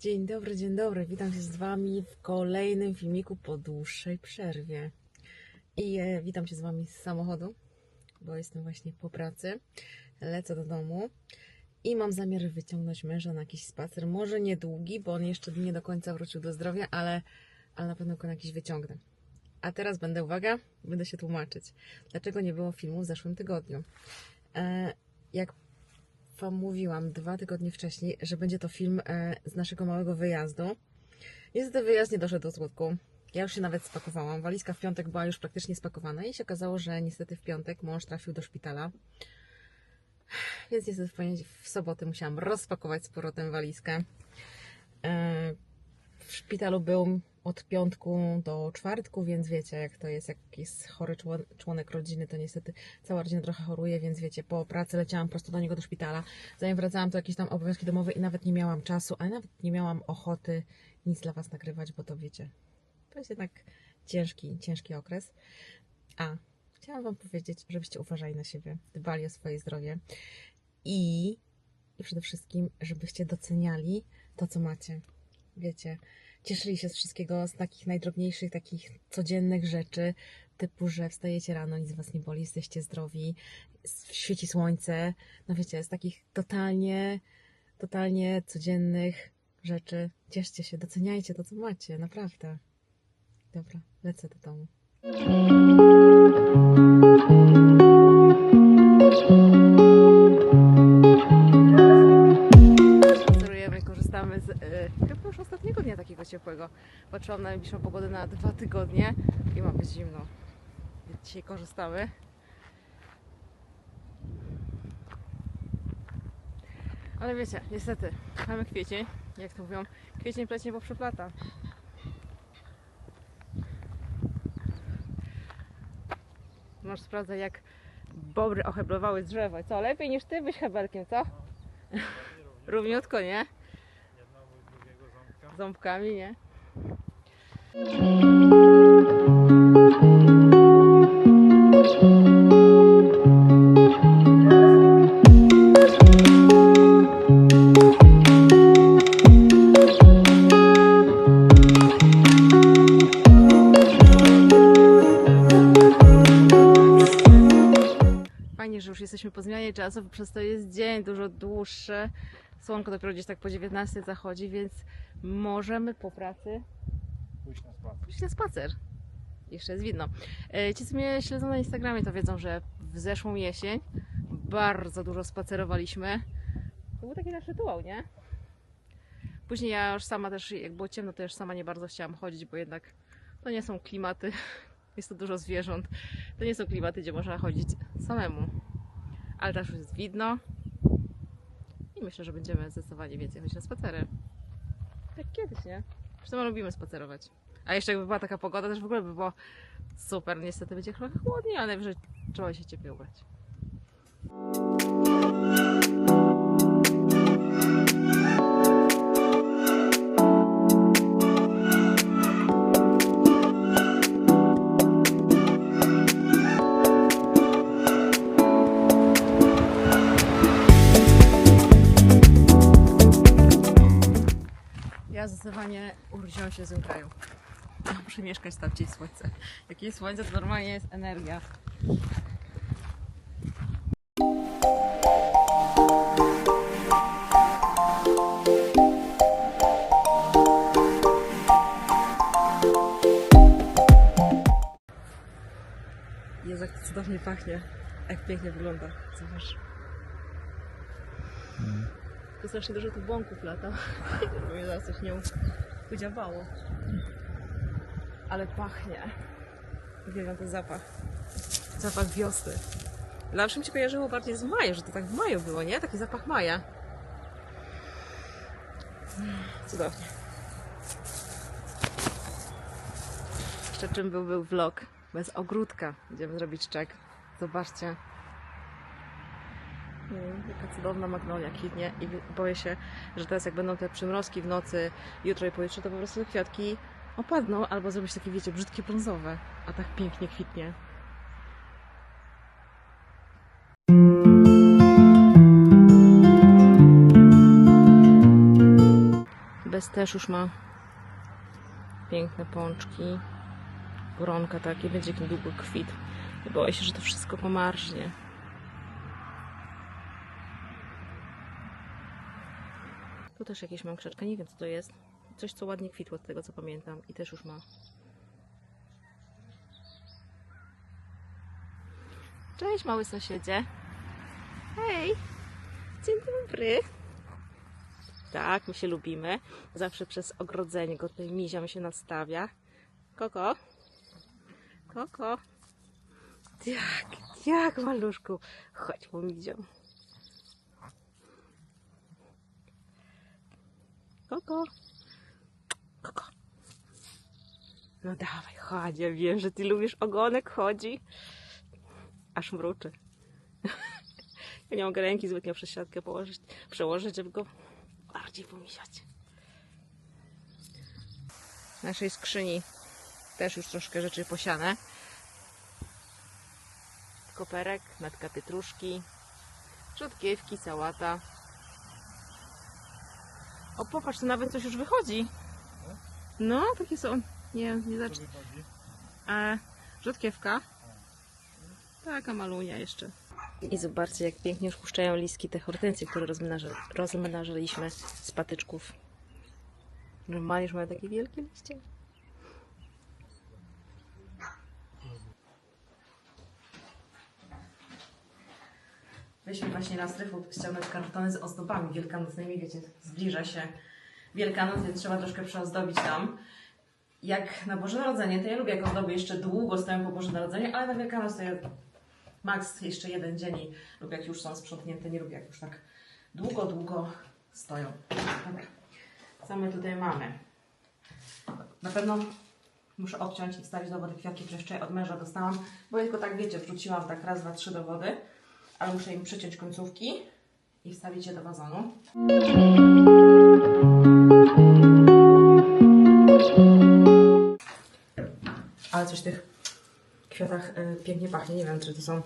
Dzień dobry, dzień dobry. Witam się z Wami w kolejnym filmiku po dłuższej przerwie. I e, witam się z Wami z samochodu, bo jestem właśnie po pracy. Lecę do domu i mam zamiar wyciągnąć męża na jakiś spacer. Może niedługi, bo on jeszcze nie do końca wrócił do zdrowia, ale, ale na pewno go na jakiś wyciągnę. A teraz będę, uwaga, będę się tłumaczyć, dlaczego nie było filmu w zeszłym tygodniu. E, jak Wam mówiłam dwa tygodnie wcześniej, że będzie to film e, z naszego małego wyjazdu. Niestety wyjazd nie doszedł do skutku. Ja już się nawet spakowałam. Walizka w piątek była już praktycznie spakowana i się okazało, że niestety w piątek mąż trafił do szpitala. Więc niestety w, w sobotę musiałam rozpakować z powrotem walizkę. W szpitalu był od piątku do czwartku, więc wiecie, jak to jest, jak jest chory człon- członek rodziny, to niestety cała rodzina trochę choruje, więc wiecie, po pracy leciałam prosto do niego do szpitala. Zanim wracałam, to jakieś tam obowiązki domowe i nawet nie miałam czasu, ale nawet nie miałam ochoty nic dla Was nagrywać, bo to wiecie, to jest jednak ciężki, ciężki okres. A, chciałam Wam powiedzieć, żebyście uważali na siebie, dbali o swoje zdrowie i, i przede wszystkim, żebyście doceniali to, co macie. Wiecie, cieszyli się z wszystkiego, z takich najdrobniejszych, takich codziennych rzeczy, typu, że wstajecie rano, nic was nie boli, jesteście zdrowi, świeci słońce, no wiecie, z takich totalnie, totalnie codziennych rzeczy. Cieszcie się, doceniajcie to, co macie, naprawdę. Dobra, lecę do domu. Korzystamy z e, chyba już ostatniego dnia takiego ciepłego. Patrzyłam na najbliższą pogodę na dwa tygodnie i ma być zimno. Dzisiaj korzystamy. Ale wiecie, niestety, mamy kwiecień, jak to mówią, kwiecień plecie bo. Możesz sprawdzać jak bobry oheblowały drzewo. Co, lepiej niż ty byś hebelkiem, co? Równiutko, nie? Ząbkami, nie? Fajnie, że już jesteśmy po zmianie czasu, przez to jest dzień dużo dłuższy. Słonko dopiero gdzieś tak po 19 zachodzi, więc możemy po pracy Pójść na spacer. pójść na spacer. Jeszcze jest widno. E, Ci, co mnie śledzą na Instagramie, to wiedzą, że w zeszłą jesień bardzo dużo spacerowaliśmy. To był taki nasz rytuał, nie? Później ja już sama też, jak było ciemno, to już sama nie bardzo chciałam chodzić, bo jednak to nie są klimaty, jest to dużo zwierząt, to nie są klimaty, gdzie można chodzić samemu. Ale też już jest widno i myślę, że będziemy zdecydowanie więcej chodzić na spacery. Jak kiedyś, nie? Zresztą my lubimy spacerować. A jeszcze jakby była taka pogoda, też w ogóle by było super. Niestety będzie trochę chłodniej, ale najwyżej trzeba się cieplej ubrać. Ja zdecydowanie urodziłam się w złym kraju. Ja muszę mieszkać tam, gdzie jest słońce. Jak jest słońce, to normalnie jest energia. Jezu, jak to cudownie pachnie. Jak pięknie wygląda. Zobacz. To strasznie dużo tu błąków lata. Bo mnie zaraz coś nią udziawało. Ale pachnie. Uwielbiam ten zapach. Zapach wiosny. Zawsze mi się kojarzyło bardziej z maju, że to tak w maju było, nie? Taki zapach maja. Cudownie. Jeszcze czym był, był vlog bez ogródka. Idziemy zrobić czek. Zobaczcie. Jaka cudowna magnolia kwitnie i boję się, że teraz jak będą te przymrozki w nocy, jutro i pojutrze, to po prostu kwiatki opadną albo zrobić takie, wiecie, brzydkie brązowe, a tak pięknie kwitnie. Ares też już ma piękne pączki. Koronka takie, będzie niedługo kwit. Boję się, że to wszystko pomarznie. Też jakieś mam krzaczka, nie wiem co to jest. Coś, co ładnie kwitło z tego, co pamiętam. I też już ma. Cześć, mały sąsiedzie. Hej! Dzień dobry. Tak, my się lubimy. Zawsze przez ogrodzenie go tutaj miziam się nastawia. Koko? Koko? Jak, jak maluszku? Chodź, po miziom. Koko? Koko? No dawaj, chodź, ja wiem, że ty lubisz ogonek, chodzi. Aż mruczy. Ja nie mogę ręki zbytnio przez siatkę położyć, przełożyć, żeby go bardziej pomisiać. W naszej skrzyni też już troszkę rzeczy posiane. Koperek, natka pietruszki, rzodkiewki, sałata. O, popatrz, to nawet coś już wychodzi. No, takie są. Nie, nie wychodzi? A rzodkiewka? Taka malunia jeszcze. I zobaczcie, jak pięknie już puszczają listki te hortensje, które rozmenaże- rozmenażyliśmy z patyczków. Normalnie już mają takie wielkie liście. Weźmy właśnie na strychu ściągnąć kartony z ozdobami wielkanocnymi. Wiecie, zbliża się Wielkanoc, więc trzeba troszkę przeozdobić tam. Jak na Boże Narodzenie, to ja lubię jak ozdoby jeszcze długo stoją po Boże Narodzenie, ale na Wielkanoc to ja maks jeszcze jeden dzień i jak już są sprzątnięte, nie lubię jak już tak długo, długo stoją. Dobra, co my tutaj mamy? Na pewno muszę odciąć i wstawić do wody kwiatki, które jeszcze od męża dostałam, bo tylko tak wiecie, wrzuciłam tak raz, dwa, trzy do wody, ale muszę im przyciąć końcówki i wstawić je do wazonu. Ale coś w tych kwiatach y, pięknie pachnie. Nie wiem, czy to są.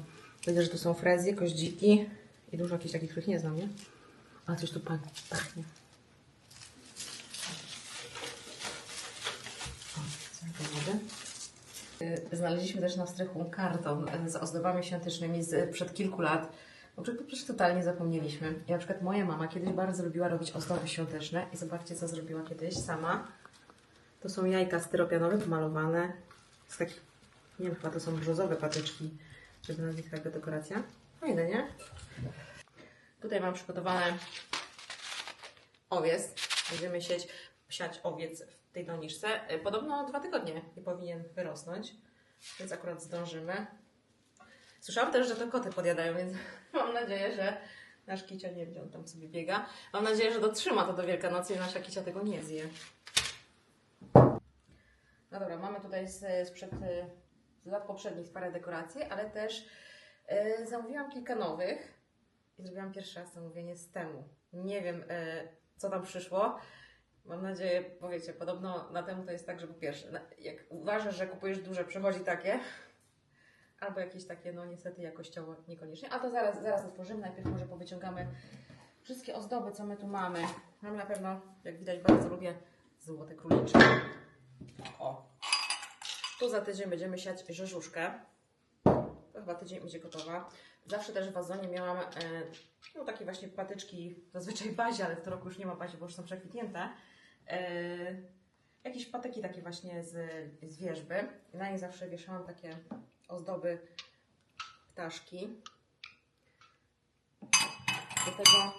Widzę, że to są frezje, koździki i dużo jakichś takich, których nie znam, nie? Ale coś tu pa- pachnie. O? Y, Znaleźliśmy też na strychu karton y, z ozdobami świątecznymi z przed kilku lat. Bo przecież przecież totalnie zapomnieliśmy. I na przykład moja mama kiedyś bardzo lubiła robić ozdoby świąteczne i zobaczcie, co zrobiła kiedyś sama. To są jajka styropianowe pomalowane z takich, nie wiem, chyba to są brzozowe patyczki, żeby na nich taka dekoracja. Fajne, nie? Tutaj mam przygotowane owiec. Będziemy sieć, siać owiec w tej doniczce. Y, Podobno dwa tygodnie nie powinien wyrosnąć, więc akurat zdążymy. Słyszałam też, że to koty podjadają, więc mam nadzieję, że nasz kicia nie wie, on tam sobie biega. Mam nadzieję, że dotrzyma to do Wielkanocy i nasza kicia tego nie zje. No dobra, mamy tutaj z, sprzed y, z lat poprzednich parę dekoracji, ale też y, zamówiłam kilka nowych i zrobiłam pierwszy raz zamówienie z temu. Nie wiem, co tam przyszło. Mam nadzieję, powiecie, podobno na temu to jest tak, że po pierwsze, jak uważasz, że kupujesz duże, przychodzi takie, albo jakieś takie, no niestety jakościowo niekoniecznie. A to zaraz, zaraz otworzymy. Najpierw może powyciągamy wszystkie ozdoby, co my tu mamy. Mamy na pewno, jak widać, bardzo lubię złote króliczki. O. Tu za tydzień będziemy siać rzeżuszkę. To chyba tydzień będzie gotowa. Zawsze też w wazonie miałam e, no takie właśnie patyczki, zazwyczaj bazie, ale w tym roku już nie ma bazie, bo już są przekwitnięte. E, jakieś patyki takie właśnie z, z wierzby. Na nich zawsze wieszałam takie ozdoby ptaszki. Do tego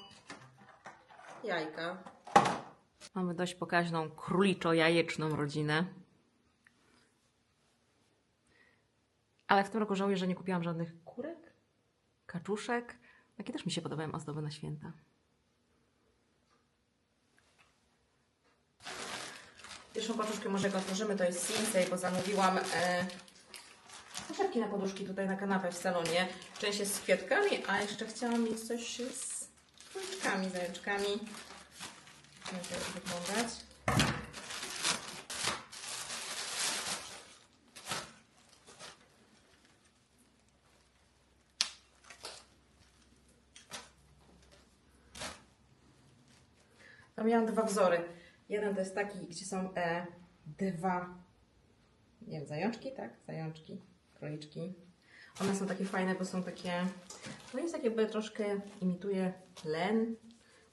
jajka. Mamy dość pokaźną króliczo-jajeczną rodzinę. Ale w tym roku żałuję, że nie kupiłam żadnych kurek, kaczuszek. Takie też mi się podobają ozdoby na święta. Pierwszą paczuszkę może jak otworzymy, to jest Sinsei, bo zamówiłam e, poszepki na poduszki tutaj na kanapę w salonie. Część jest z kwiatkami, a jeszcze chciałam mieć coś z króliczkami, zajączkami. Jak to wyglądać? Tam miałam dwa wzory. Jeden to jest taki, gdzie są e, dwa, nie wiem, zajączki, tak? Zajączki, króliczki. One są takie fajne, bo są takie, no jest takie troszkę imituje len,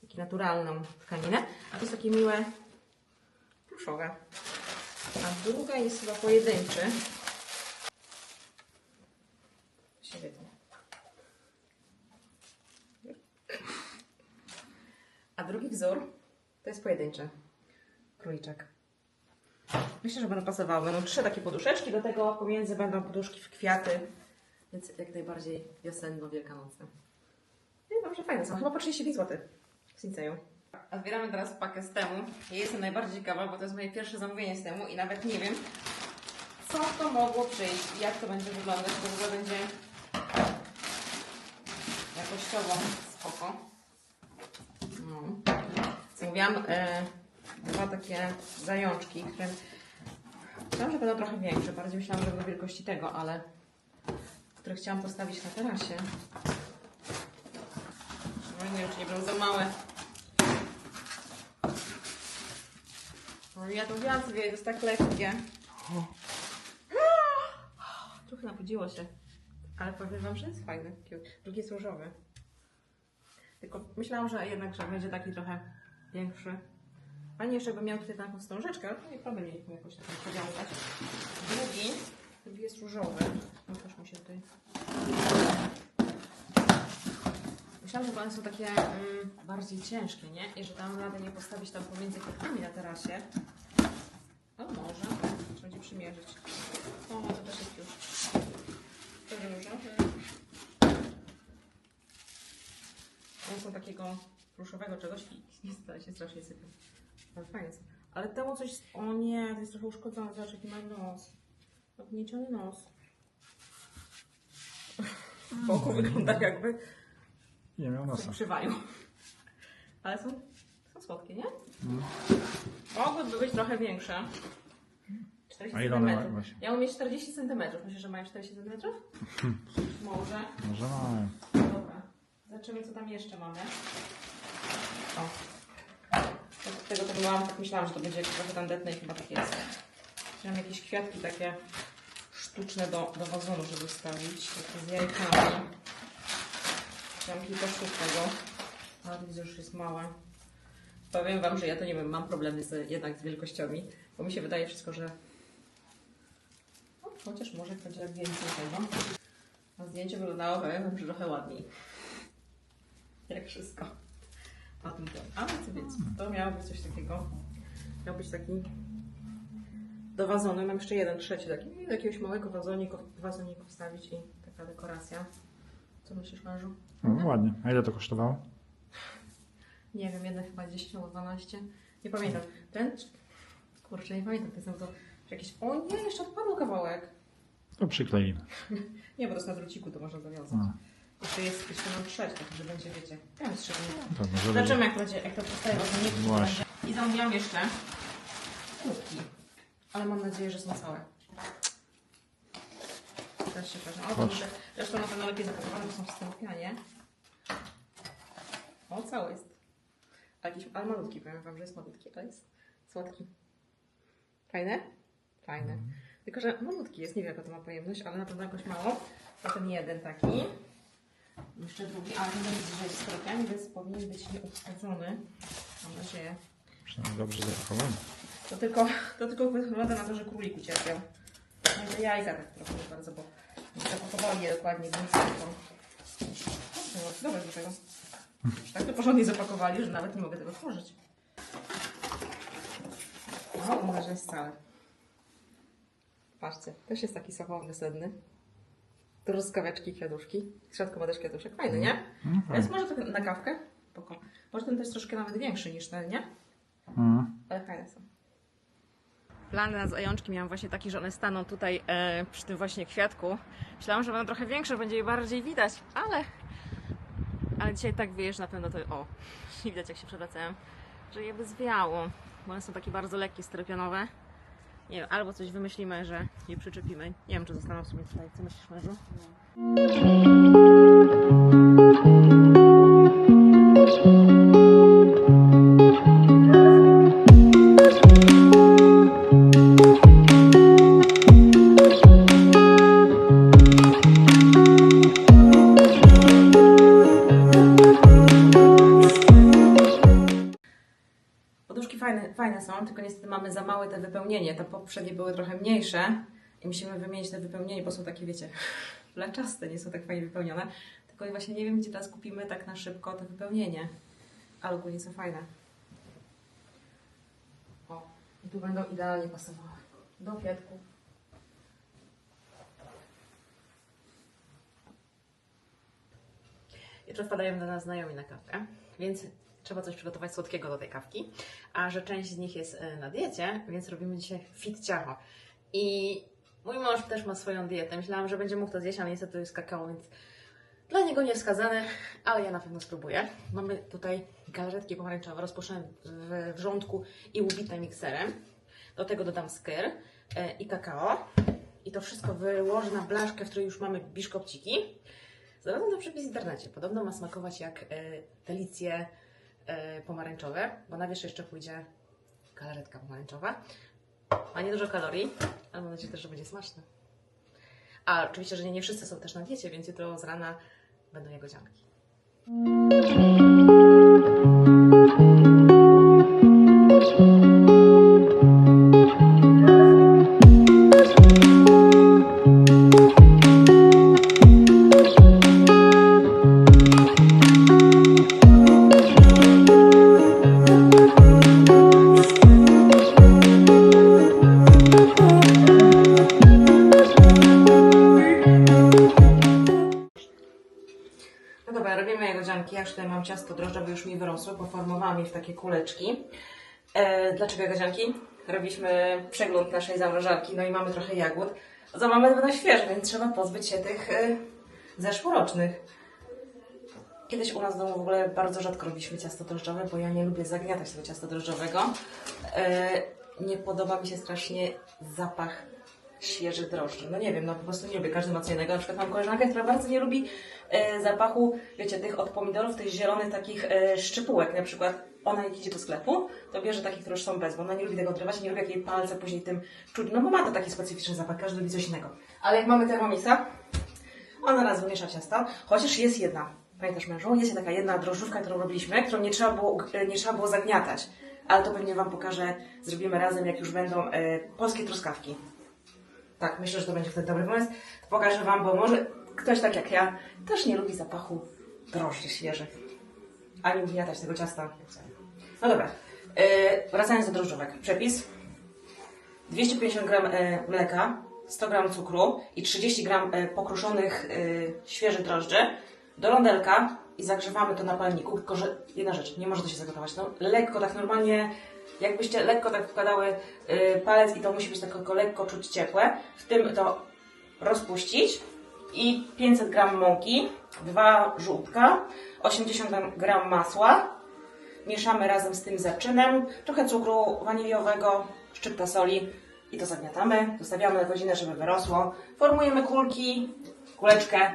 taki naturalną tkaninę, a to jest takie miłe, pluszowe. A druga jest chyba pojedynczy. Wytnie. A drugi wzór to jest pojedynczy króliczek. Myślę, że będą pasowały. Będą trzy takie poduszeczki, do tego pomiędzy będą poduszki w kwiaty, więc jak najbardziej wiosenno-wielkanocne. Wiem, że fajne są. Chyba po 35 zł. W Sinceju. A zbieramy teraz pakę z temu. Ja jestem najbardziej ciekawa, bo to jest moje pierwsze zamówienie z temu i nawet nie wiem, co to mogło przyjść i jak to będzie wyglądać, bo w ogóle będzie jakościowo spoko. No. Zamówiłam e, dwa takie zajączki, które myślałam, że będą trochę większe. Bardziej myślałam, że będą wielkości tego, ale które chciałam postawić na terasie. No nie wiem, czy nie będą za małe. No ja to wiem sobie, to jest tak lekkie. Trochę nabudziło się. Ale powiem Wam, że jest fajny. cute. Drugi jest różowy. Tylko myślałam, że jednak, że będzie taki trochę większy. Fajnie jeszcze bym miał tutaj taką wstążeczkę, ale to nie problem mieliśmy jakoś taką podziałać. Drugi, drugi jest różowy. No też mu się tutaj... Myślałam, że one są takie mm, bardziej ciężkie, nie? I że tam radę nie postawić tam pomiędzy kwiatkami na terasie. Ale może. Trzeba będzie przymierzyć. O, to też jest już. Różowy. One są takiego pluszowego czegoś i niestety się strasznie sypią. Fajnie. Ale temu coś... O nie, to jest trochę uszkodzone. Zobacz, jaki ma nos. Obnieciony nos. W boku wygląda jakby Nie miał nosa. przywalił. Ale są, są słodkie, nie? Mogłyby być trochę większe. 40 A ile one właśnie? Ja mam mieć 40 cm. Myślisz, że mają 40 cm? Może. Może mają. Dobra. Zobaczymy, co tam jeszcze mamy. O. Tego to byłam, tak myślałam, że to będzie trochę tandetne i chyba tak jest. Chciałam jakieś kwiatki takie sztuczne do, do wazonu, żeby wstawić. Takie z jajkami. Chciałam kilka sztuk tego. Ale widzę, że już jest małe. Powiem Wam, że ja to nie wiem, mam problemy z, jednak z wielkościami, bo mi się wydaje wszystko, że no, chociaż może będzie więcej tego. A zdjęcie wyglądało, powiem Wam, że trochę ładniej. Jak wszystko. O tym. Ale co więc, to miało być coś takiego. Miał być taki do wazonu. Mam jeszcze jeden, trzeci taki. Do jakiegoś małego wazonika, wazonika wstawić i taka dekoracja. Co myślisz, mężu? No, ładnie. A ile to kosztowało? Nie wiem, jeden chyba 10 albo 12. Nie pamiętam. Ten, kurczę, nie pamiętam, to jest to jakieś... O nie, jeszcze odpadł kawałek. To przykleimy. Nie, bo to jest na druciku, to można zawiązać. No. Jeszcze jest, jeszcze trzeć, tak, że będzie, wiecie. Trzy. To może Zobaczymy, będzie. jak, będzie, jak to powstaje wazoniki. Właśnie. I zamówiłam jeszcze kubki. Ale mam nadzieję, że są całe. Się proszę. O, to muszę, zresztą na pewno lepiej zapakowane, bo są w stępianie. O, cały jest. A jakiś, ale malutki, powiem Wam, że jest malutki, ale jest słodki. Fajne? Fajne. Tylko, że malutki jest, nie wiem jaka to ma pojemność, ale na pewno jakoś mało. To ten jeden taki. Jeszcze drugi, ale nie będzie jest z więc powinien być nieuszkodzony. Mam nadzieję. Przynajmniej dobrze zachowany. To tylko, to tylko wygląda na to, że królik ucierpiał. No i te jajka tak trochę nie bardzo, bo zapakowali je dokładnie w miejscu. Dobra, do tego. Tak to porządnie zapakowali, że nawet nie mogę tego otworzyć. O, może jest całe. Patrzcie, też jest taki sochowy wiosenny. Truskaweczki, kwiatuszki. W środku ma też kwiatuszek. Fajny, nie? No, To jest fajnie. może trochę na kawkę. Spoko. Może ten też troszkę nawet większy niż ten, nie? Mhm. Ale fajne są. Plany na zajączki miałam właśnie taki, że one staną tutaj e, przy tym właśnie kwiatku. Myślałam, że będą trochę większe, będzie je bardziej widać, ale ale dzisiaj tak wiesz, na pewno to o, nie widać jak się przewracałem, że je by zwiało, bo one są takie bardzo lekkie, styropionowe. Nie wiem, albo coś wymyślimy, że je przyczepimy. Nie wiem, czy zostaną w sumie tutaj. Co myślisz, mężu? Poduszki poprzednie były trochę mniejsze i musimy wymienić te wypełnienie, bo są takie, wiecie, flaczaste, nie są tak fajnie wypełnione. Tylko właśnie nie wiem, gdzie teraz kupimy tak na szybko to wypełnienie. Ale ogólnie są fajne. O, i tu będą idealnie pasowały do kwiatków. Jutro wpadają do nas znajomi na kawkę, więc trzeba coś przygotować słodkiego do tej kawki. A że część z nich jest e, na diecie, więc robimy dzisiaj fit ciacho. I mój mąż też ma swoją dietę. Myślałam, że będzie mógł to zjeść, ale niestety to jest kakao, więc dla niego nie wskazane, ale ja na pewno spróbuję. Mamy tutaj galaretki pomarańczowe rozpuszczone w wrzątku i ubite mikserem. Do tego dodam skyr e, i kakao. I to wszystko wyłożę na blaszkę, w której już mamy biszkopciki. Znalazłam na przepis w internecie. Podobno ma smakować jak e, delicje pomarańczowe, bo na wierzch jeszcze pójdzie galaretka pomarańczowa. Ma niedużo kalorii, ale mam nadzieję też, że będzie smaczne. A oczywiście, że nie, nie wszyscy są też na diecie, więc jutro z rana będą jagodzianki. Ciasto drożdżowe, już mi wyrosło, poformowałam je w takie kuleczki. E, dlaczego jagodzianki? Robiliśmy przegląd naszej zamrażarki, no i mamy trochę jagód. Za mamy będą świeże, więc trzeba pozbyć się tych e, zeszłorocznych. Kiedyś u nas w domu w ogóle bardzo rzadko robiliśmy ciasto drożdżowe, bo ja nie lubię zagniatać tego ciasta drożdżowego. E, nie podoba mi się strasznie zapach świeżych drożdży. No nie wiem, no po prostu nie lubię, każdy ma co innego. Na przykład mam koleżankę, która bardzo nie lubi e, zapachu, wiecie, tych od pomidorów, tych zielonych takich e, szczypułek na przykład. Ona jak idzie do sklepu, to bierze takie, które już są bez, bo ona nie lubi tego odrywać, nie lubi jak jej palce później tym czuć, no bo ma to taki specyficzny zapach, każdy lubi coś innego. Ale jak mamy Thermomixa, ona raz wymiesza ciasto, chociaż jest jedna. Pamiętasz mężu? Jest taka jedna drożdżówka, którą robiliśmy, którą nie trzeba było, e, nie trzeba było zagniatać. Ale to pewnie Wam pokażę, zrobimy razem, jak już będą e, polskie truskawki. Tak, myślę, że to będzie wtedy dobry pomysł. Pokażę Wam, bo może ktoś tak jak ja też nie lubi zapachu drożdży świeżych. Ani ugniatać tego ciasta. No dobra, yy, wracając do drożdżówek. Przepis. 250 g e, mleka, 100 g cukru i 30 g e, pokruszonych e, świeżych drożdży do rondelka i zagrzewamy to na palniku, tylko że jedna rzecz, nie może to się zagotować. No, lekko, tak normalnie, jakbyście lekko tak wkładały y, palec i to musi być tak tylko lekko czuć ciepłe. W tym to rozpuścić i 500 g mąki, dwa żółtka, 80 g masła. Mieszamy razem z tym zaczynem, trochę cukru waniliowego, szczypta soli i to zagniatamy. Zostawiamy na godzinę, żeby wyrosło. Formujemy kulki, kuleczkę,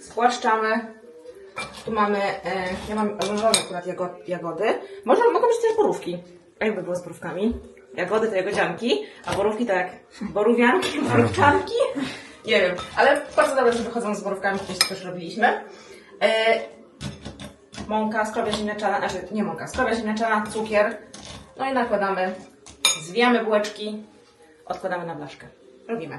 spłaszczamy. Tu mamy, e, ja mam różowe akurat jago, jagody. Może mogą być też borówki. A jakby było z borówkami? Jagody to jagodzianki, a borówki to jak borówianki, borówczanki. Nie wiem, ale bardzo dobre, że wychodzą z borówkami, kiedyś też robiliśmy. E, mąka, skrobia ziemniaczana, znaczy nie mąka, skrobia ziemniaczana, cukier. No i nakładamy, zwijamy bułeczki, odkładamy na blaszkę. Robimy.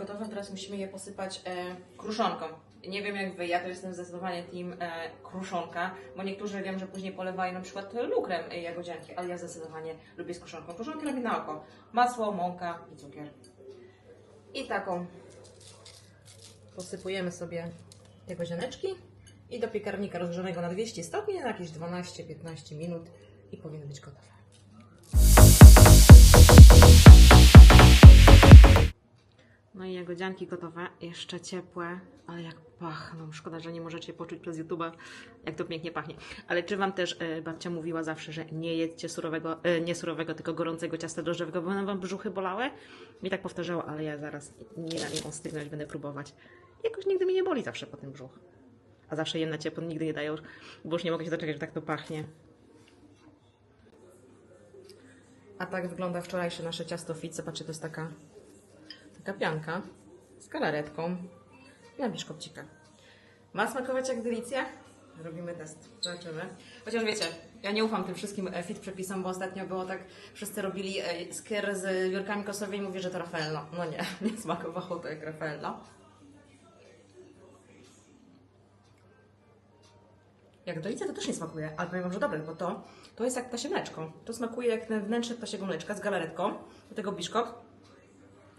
Gotowe, teraz musimy je posypać e, kruszonką. Nie wiem jak Wy, ja to jestem zdecydowanie team e, kruszonka, bo niektórzy wiem, że później polewają na przykład lukrem e, jagodzianki, ale ja zdecydowanie lubię z kruszonką. Kruszonkę robię na oko. Masło, mąka i cukier. I taką posypujemy sobie jagodzianeczki i do piekarnika rozgrzanego na 200 stopni na jakieś 12-15 minut i powinny być gotowe. No i jagodzianki gotowe, jeszcze ciepłe, ale jak pachną. Szkoda, że nie możecie poczuć przez YouTube'a, jak to pięknie pachnie. Ale czy Wam też e, babcia mówiła zawsze, że nie jedzcie surowego, e, nie surowego, tylko gorącego ciasta drożdżowego, bo Wam brzuchy bolały? Mi tak powtarzała, ale ja zaraz nie da mi ostygnąć, będę próbować. Jakoś nigdy mi nie boli zawsze po tym brzuch. A zawsze jem na ciepło, nigdy nie dają, bo już nie mogę się doczekać, że tak to pachnie. A tak wygląda wczorajsze nasze ciasto fit. Zobaczcie, to jest taka taka pianka. galaretką i na biszkopcika. Ma smakować jak delicja? Robimy test, zobaczymy. Chociaż wiecie, ja nie ufam tym wszystkim e, fit przepisom, bo ostatnio było tak, wszyscy robili e, skier z wiórkami kosowymi i mówię, że to Raffaello. No nie, nie smakowało to jak Raffaello. Jak delicja to też nie smakuje, ale powiem wam, że dobre, bo to, to jest jak ptasie mleczko. To smakuje jak ten wnętrze ptasiego mleczka z galaretką, do tego biszkop.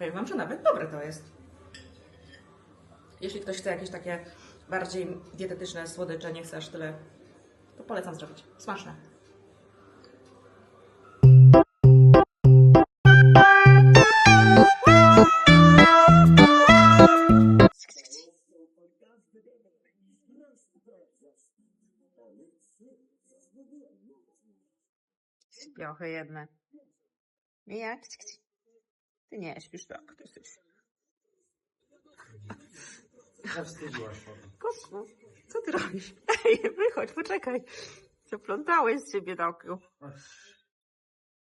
Powiem wam, że nawet dobre to jest. Jeśli ktoś chce jakieś takie bardziej dietetyczne słodycze, nie chce aż tyle, to polecam zrobić. Smaczne. Śpiochy jedne. Jak? Ty nie śpisz tak, ty jesteś. Kuku, co ty robisz? Ej, wychodź, poczekaj. Zaplątałeś z siebie na oku.